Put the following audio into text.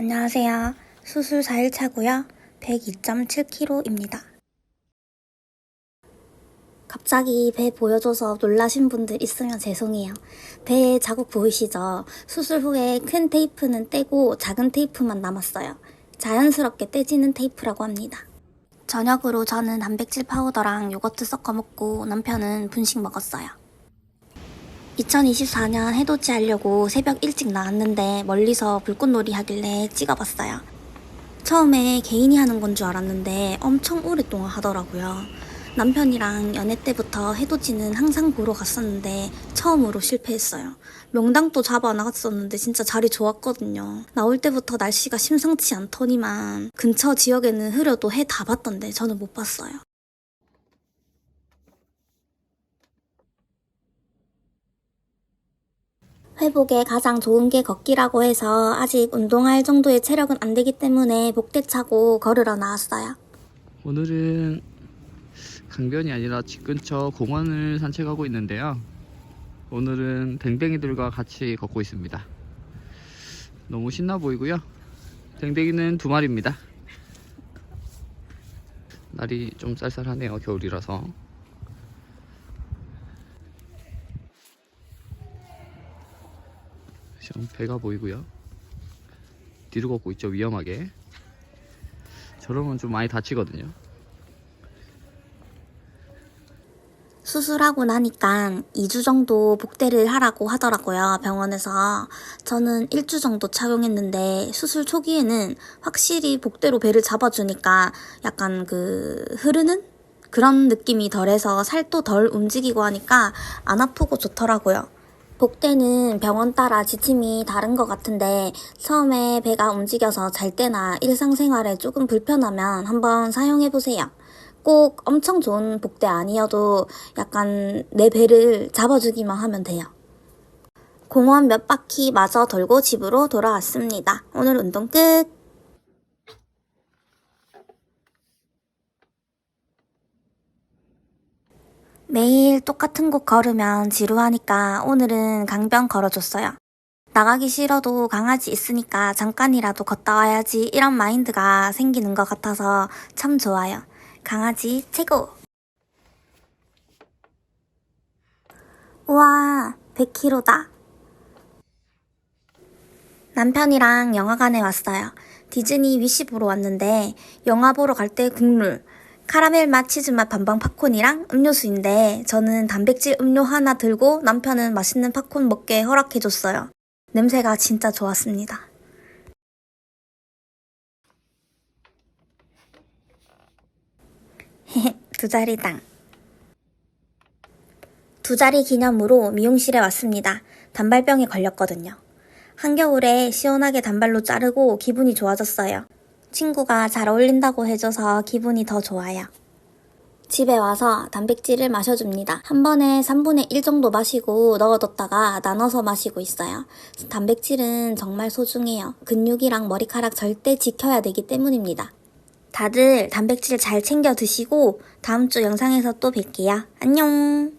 안녕하세요. 수술 4일 차고요. 102.7kg입니다. 갑자기 배 보여줘서 놀라신 분들 있으면 죄송해요. 배에 자국 보이시죠? 수술 후에 큰 테이프는 떼고 작은 테이프만 남았어요. 자연스럽게 떼지는 테이프라고 합니다. 저녁으로 저는 단백질 파우더랑 요거트 섞어 먹고 남편은 분식 먹었어요. 2024년 해돋이 하려고 새벽 일찍 나왔는데 멀리서 불꽃놀이 하길래 찍어봤어요. 처음에 개인이 하는 건 줄 알았는데 엄청 오랫동안 하더라고요. 남편이랑 연애 때부터 해돋이는 항상 보러 갔었는데 처음으로 실패했어요. 명당도 잡아 나갔었는데 진짜 자리 좋았거든요. 나올 때부터 날씨가 심상치 않더니만 근처 지역에는 흐려도 해 다 봤던데 저는 못 봤어요. 회복에 가장 좋은 게 걷기라고 해서 아직 운동할 정도의 체력은 안 되기 때문에 복대 차고 걸으러 나왔어요. 오늘은 강변이 아니라 집 근처 공원을 산책하고 있는데요. 오늘은 댕댕이들과 같이 걷고 있습니다. 너무 신나 보이고요. 댕댕이는 두 마리입니다. 날이 좀 쌀쌀하네요. 겨울이라서. 지금 배가 보이고요. 뒤로 걷고 있죠. 위험하게. 저러면 좀 많이 다치거든요. 수술하고 나니까 2주 정도 복대를 하라고 하더라고요, 병원에서. 저는 1주 정도 착용했는데 수술 초기에는 확실히 복대로 배를 잡아주니까 약간 그 흐르는 그런 느낌이 덜해서 살도 덜 움직이고 하니까 안 아프고 좋더라고요. 복대는 병원 따라 지침이 다른 것 같은데 처음에 배가 움직여서 잘 때나 일상생활에 조금 불편하면 한번 사용해 보세요. 꼭 엄청 좋은 복대 아니어도 약간 내 배를 잡아주기만 하면 돼요. 공원 몇 바퀴 마저 돌고 집으로 돌아왔습니다. 오늘 운동 끝! 매일 똑같은 곳 걸으면 지루하니까 오늘은 강변 걸어줬어요. 나가기 싫어도 강아지 있으니까 잠깐이라도 걷다 와야지 이런 마인드가 생기는 것 같아서 참 좋아요. 강아지 최고! 우와, 100kg다. 남편이랑 영화관에 왔어요. 디즈니 위시 보러 왔는데 영화 보러 갈 때 국물, 카라멜 맛 치즈 맛 반반 팝콘이랑 음료수인데 저는 단백질 음료 하나 들고 남편은 맛있는 팝콘 먹게 허락해줬어요. 냄새가 진짜 좋았습니다. 두 자리당. 두 자리 기념으로 미용실에 왔습니다. 단발병에 걸렸거든요. 한겨울에 시원하게 단발로 자르고 기분이 좋아졌어요. 친구가 잘 어울린다고 해줘서 기분이 더 좋아요. 집에 와서 단백질을 마셔줍니다. 한 번에 3분의 1 정도 마시고 넣어뒀다가 나눠서 마시고 있어요. 단백질은 정말 소중해요. 근육이랑 머리카락 절대 지켜야 되기 때문입니다. 다들 단백질 잘 챙겨 드시고 다음 주 영상에서 또 뵐게요. 안녕!